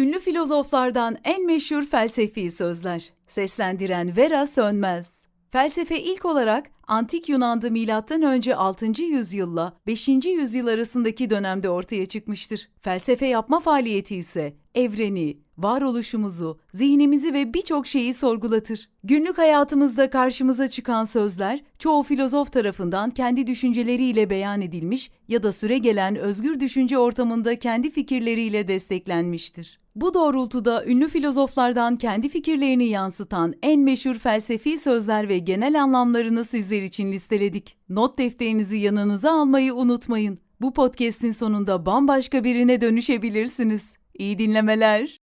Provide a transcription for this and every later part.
Ünlü filozoflardan en meşhur felsefi sözler. Seslendiren Vera Sönmez. Felsefe ilk olarak Antik Yunan'da milattan önce 6. yüzyılla 5. yüzyıl arasındaki dönemde ortaya çıkmıştır. Felsefe yapma faaliyeti ise evreni, varoluşumuzu, zihnimizi ve birçok şeyi sorgulatır. Günlük hayatımızda karşımıza çıkan sözler çoğu filozof tarafından kendi düşünceleriyle beyan edilmiş ya da süregelen özgür düşünce ortamında kendi fikirleriyle desteklenmiştir. Bu doğrultuda ünlü filozoflardan kendi fikirlerini yansıtan en meşhur felsefi sözler ve genel anlamlarını sizler için listeledik. Not defterinizi yanınıza almayı unutmayın. Bu podcast'in sonunda bambaşka birine dönüşebilirsiniz. İyi dinlemeler.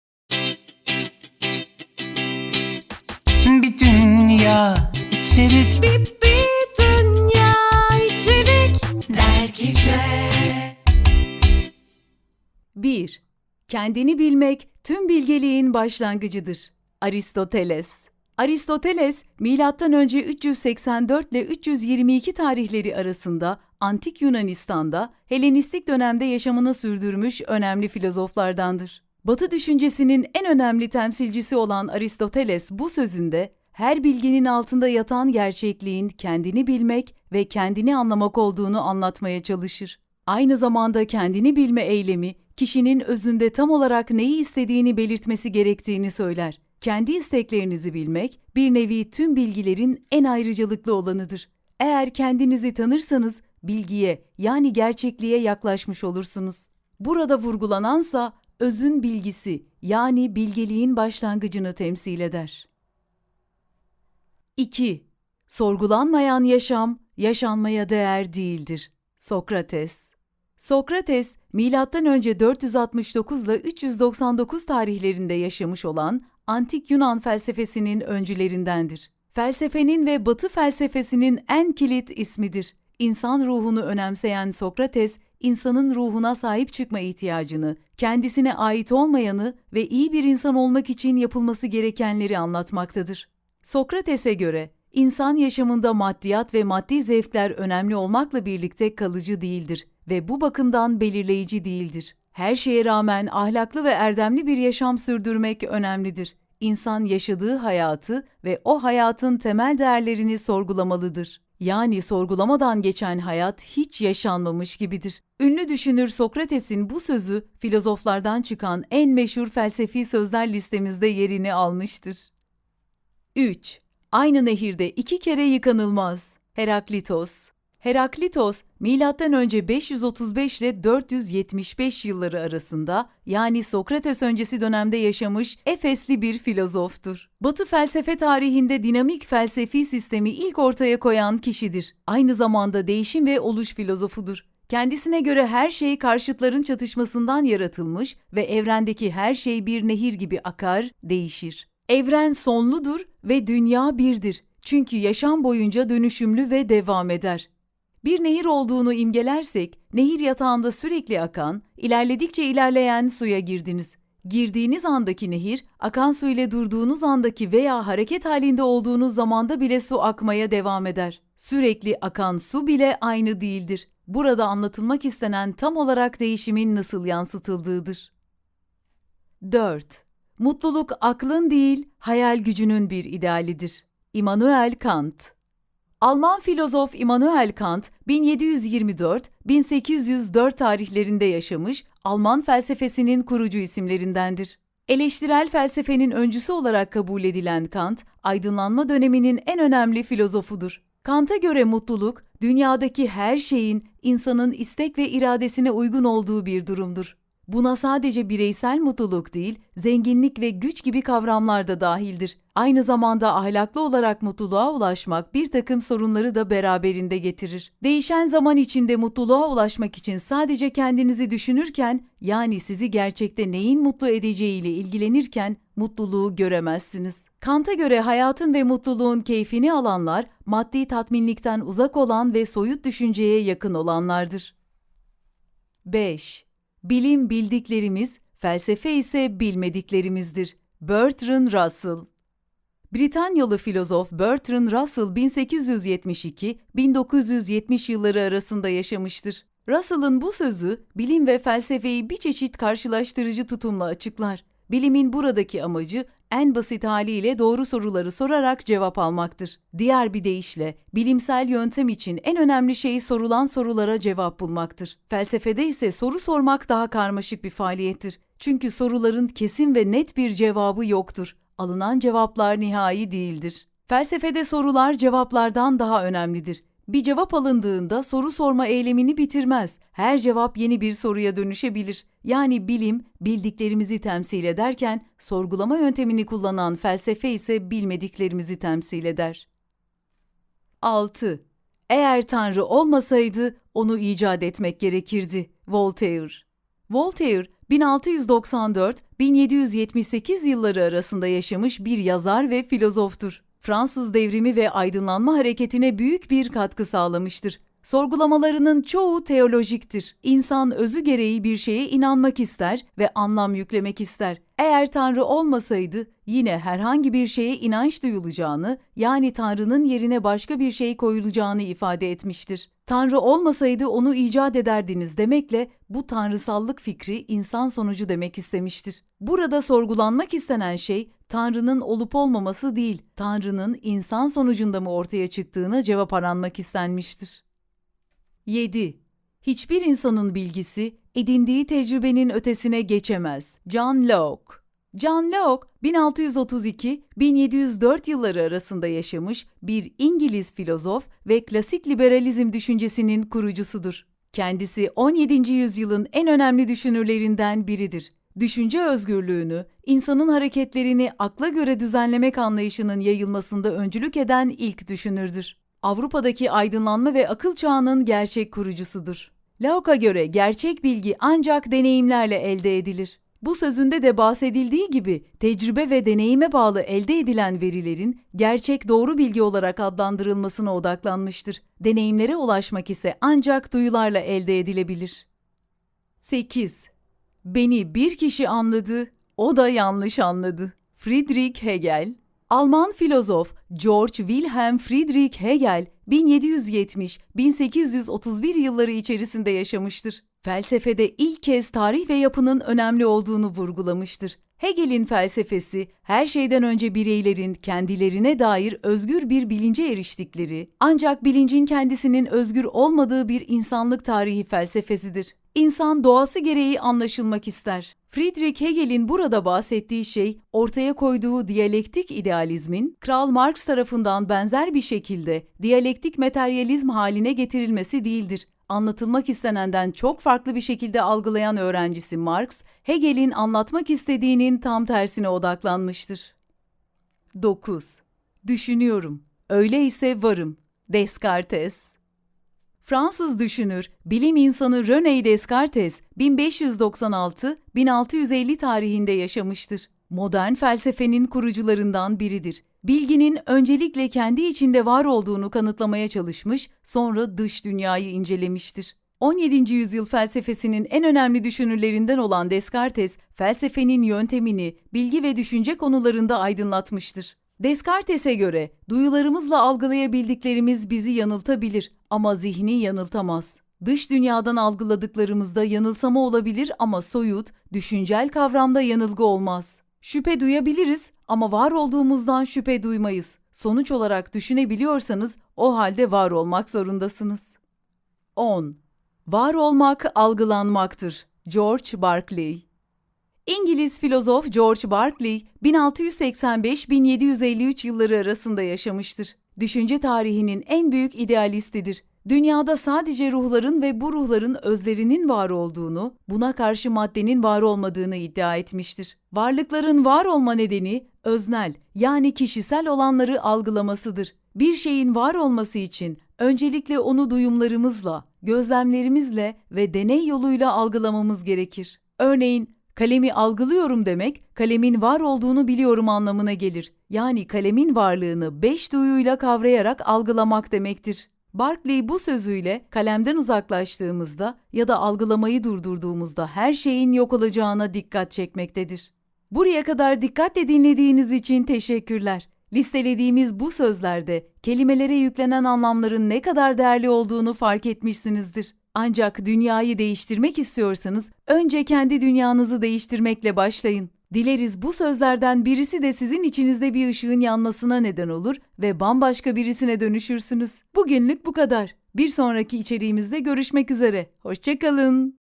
Bir dünya içerik Bir, bir dünya içerik dergice 1. Kendini bilmek tüm bilgeliğin başlangıcıdır. Aristoteles Aristoteles, M.Ö. 384 ile 322 tarihleri arasında Antik Yunanistan'da Helenistik dönemde yaşamını sürdürmüş önemli filozoflardandır. Batı düşüncesinin en önemli temsilcisi olan Aristoteles bu sözünde her bilginin altında yatan gerçekliğin kendini bilmek ve kendini anlamak olduğunu anlatmaya çalışır. Aynı zamanda kendini bilme eylemi kişinin özünde tam olarak neyi istediğini belirtmesi gerektiğini söyler. Kendi isteklerinizi bilmek bir nevi tüm bilgilerin en ayrıcalıklı olanıdır. Eğer kendinizi tanırsanız bilgiye yani gerçekliğe yaklaşmış olursunuz. Burada vurgulanansa özün bilgisi yani bilgeliğin başlangıcını temsil eder. 2. Sorgulanmayan yaşam, yaşanmaya değer değildir. Sokrates Sokrates, M.Ö. 469 ile 399 tarihlerinde yaşamış olan antik Yunan felsefesinin öncülerindendir. Felsefenin ve Batı felsefesinin en kilit ismidir. İnsan ruhunu önemseyen Sokrates, insanın ruhuna sahip çıkma ihtiyacını, kendisine ait olmayanı ve iyi bir insan olmak için yapılması gerekenleri anlatmaktadır. Sokrates'e göre insan yaşamında maddiyat ve maddi zevkler önemli olmakla birlikte kalıcı değildir ve bu bakımdan belirleyici değildir. Her şeye rağmen ahlaklı ve erdemli bir yaşam sürdürmek önemlidir. İnsan yaşadığı hayatı ve o hayatın temel değerlerini sorgulamalıdır. Yani sorgulamadan geçen hayat hiç yaşanmamış gibidir. Ünlü düşünür Sokrates'in bu sözü filozoflardan çıkan en meşhur felsefi sözler listemizde yerini almıştır. 3. Aynı nehirde iki kere yıkanılmaz. Heraklitos Heraklitos, M.Ö. 535 ile 475 yılları arasında yani Sokrates öncesi dönemde yaşamış Efesli bir filozoftur. Batı felsefe tarihinde dinamik felsefi sistemi ilk ortaya koyan kişidir. Aynı zamanda değişim ve oluş filozofudur. Kendisine göre her şey karşıtların çatışmasından yaratılmış ve evrendeki her şey bir nehir gibi akar, değişir. Evren sonludur ve dünya birdir. Çünkü yaşam boyunca dönüşümlü ve devam eder. Bir nehir olduğunu imgelersek, nehir yatağında sürekli akan, ilerledikçe ilerleyen suya girdiniz. Girdiğiniz andaki nehir, akan su ile durduğunuz andaki veya hareket halinde olduğunuz zamanda bile su akmaya devam eder. Sürekli akan su bile aynı değildir. Burada anlatılmak istenen tam olarak değişimin nasıl yansıtıldığıdır. 4. Mutluluk aklın değil, hayal gücünün bir idealidir. Immanuel Kant Alman filozof Immanuel Kant 1724-1804 tarihlerinde yaşamış Alman felsefesinin kurucu isimlerindendir. Eleştirel felsefenin öncüsü olarak kabul edilen Kant, aydınlanma döneminin en önemli filozofudur. Kant'a göre mutluluk, dünyadaki her şeyin insanın istek ve iradesine uygun olduğu bir durumdur. Buna sadece bireysel mutluluk değil, zenginlik ve güç gibi kavramlar da dahildir. Aynı zamanda ahlaklı olarak mutluluğa ulaşmak bir takım sorunları da beraberinde getirir. Değişen zaman içinde mutluluğa ulaşmak için sadece kendinizi düşünürken, yani sizi gerçekte neyin mutlu edeceğiyle ilgilenirken mutluluğu göremezsiniz. Kant'a göre hayatın ve mutluluğun keyfini alanlar, maddi tatminlikten uzak olan ve soyut düşünceye yakın olanlardır. 5. Bilim bildiklerimiz, felsefe ise bilmediklerimizdir. Bertrand Russell Britanyalı filozof Bertrand Russell 1872-1970 yılları arasında yaşamıştır. Russell'ın bu sözü bilim ve felsefeyi bir çeşit karşılaştırıcı tutumla açıklar. Bilimin buradaki amacı en basit haliyle doğru soruları sorarak cevap almaktır. Diğer bir deyişle bilimsel yöntem için en önemli şey sorulan sorulara cevap bulmaktır. Felsefede ise soru sormak daha karmaşık bir faaliyettir. Çünkü soruların kesin ve net bir cevabı yoktur. Alınan cevaplar nihai değildir. Felsefede sorular cevaplardan daha önemlidir. Bir cevap alındığında soru sorma eylemini bitirmez. Her cevap yeni bir soruya dönüşebilir. Yani bilim, bildiklerimizi temsil ederken, sorgulama yöntemini kullanan felsefe ise bilmediklerimizi temsil eder. 6. Eğer Tanrı olmasaydı onu icat etmek gerekirdi. Voltaire Voltaire, 1694-1778 yılları arasında yaşamış bir yazar ve filozoftur. Fransız devrimi ve aydınlanma hareketine büyük bir katkı sağlamıştır. Sorgulamalarının çoğu teolojiktir. İnsan özü gereği bir şeye inanmak ister ve anlam yüklemek ister. Eğer Tanrı olmasaydı yine herhangi bir şeye inanç duyulacağını, yani Tanrı'nın yerine başka bir şey koyulacağını ifade etmiştir. Tanrı olmasaydı onu icat ederdiniz demekle bu tanrısallık fikri insan sonucu demek istemiştir. Burada sorgulanmak istenen şey Tanrı'nın olup olmaması değil, Tanrı'nın insan sonucunda mı ortaya çıktığına cevap aranmak istenmiştir. 7. Hiçbir insanın bilgisi edindiği tecrübenin ötesine geçemez. John Locke John Locke 1632-1704 yılları arasında yaşamış bir İngiliz filozof ve klasik liberalizm düşüncesinin kurucusudur. Kendisi 17. yüzyılın en önemli düşünürlerinden biridir. Düşünce özgürlüğünü, insanın hareketlerini akla göre düzenlemek anlayışının yayılmasında öncülük eden ilk düşünürdür. Avrupa'daki aydınlanma ve akıl çağının gerçek kurucusudur. Locke'a göre gerçek bilgi ancak deneyimlerle elde edilir. Bu sözünde de bahsedildiği gibi tecrübe ve deneyime bağlı elde edilen verilerin gerçek doğru bilgi olarak adlandırılmasına odaklanmıştır. Deneyimlere ulaşmak ise ancak duyularla elde edilebilir. 8. Beni bir kişi anladı, o da yanlış anladı. Friedrich Hegel Alman filozof George Wilhelm Friedrich Hegel 1770-1831 yılları içerisinde yaşamıştır. Felsefede ilk kez tarih ve yapının önemli olduğunu vurgulamıştır. Hegel'in felsefesi her şeyden önce bireylerin kendilerine dair özgür bir bilince eriştikleri, ancak bilincin kendisinin özgür olmadığı bir insanlık tarihi felsefesidir. İnsan doğası gereği anlaşılmak ister. Friedrich Hegel'in burada bahsettiği şey, ortaya koyduğu diyalektik idealizmin, Karl Marx tarafından benzer bir şekilde diyalektik materyalizm haline getirilmesi değildir. Anlatılmak istenenden çok farklı bir şekilde algılayan öğrencisi Marx, Hegel'in anlatmak istediğinin tam tersine odaklanmıştır. 9. Düşünüyorum. Öyleyse varım. Descartes Fransız düşünür, bilim insanı René Descartes 1596-1650 tarihinde yaşamıştır. Modern felsefenin kurucularından biridir. Bilginin öncelikle kendi içinde var olduğunu kanıtlamaya çalışmış, sonra dış dünyayı incelemiştir. 17. yüzyıl felsefesinin en önemli düşünürlerinden olan Descartes, felsefenin yöntemini bilgi ve düşünce konularında aydınlatmıştır. Descartes'e göre duyularımızla algılayabildiklerimiz bizi yanıltabilir ama zihni yanıltamaz. Dış dünyadan algıladıklarımızda yanılsama olabilir ama soyut, düşüncel kavramda yanılgı olmaz. Şüphe duyabiliriz ama var olduğumuzdan şüphe duymayız. Sonuç olarak düşünebiliyorsanız o halde var olmak zorundasınız. 10. Var olmak algılanmaktır. George Berkeley İngiliz filozof George Berkeley 1685-1753 yılları arasında yaşamıştır. Düşünce tarihinin en büyük idealistidir. Dünyada sadece ruhların ve bu ruhların özlerinin var olduğunu, buna karşı maddenin var olmadığını iddia etmiştir. Varlıkların var olma nedeni öznel yani kişisel olanları algılamasıdır. Bir şeyin var olması için öncelikle onu duyumlarımızla, gözlemlerimizle ve deney yoluyla algılamamız gerekir. Örneğin Kalemi algılıyorum demek, kalemin var olduğunu biliyorum anlamına gelir. Yani kalemin varlığını beş duyuyla kavrayarak algılamak demektir. Barclay bu sözüyle kalemden uzaklaştığımızda ya da algılamayı durdurduğumuzda her şeyin yok olacağına dikkat çekmektedir. Buraya kadar dikkatle dinlediğiniz için teşekkürler. Listelediğimiz bu sözlerde kelimelere yüklenen anlamların ne kadar değerli olduğunu fark etmişsinizdir. Ancak dünyayı değiştirmek istiyorsanız önce kendi dünyanızı değiştirmekle başlayın. Dileriz bu sözlerden birisi de sizin içinizde bir ışığın yanmasına neden olur ve bambaşka birisine dönüşürsünüz. Bugünlük bu kadar. Bir sonraki içeriğimizde görüşmek üzere. Hoşçakalın.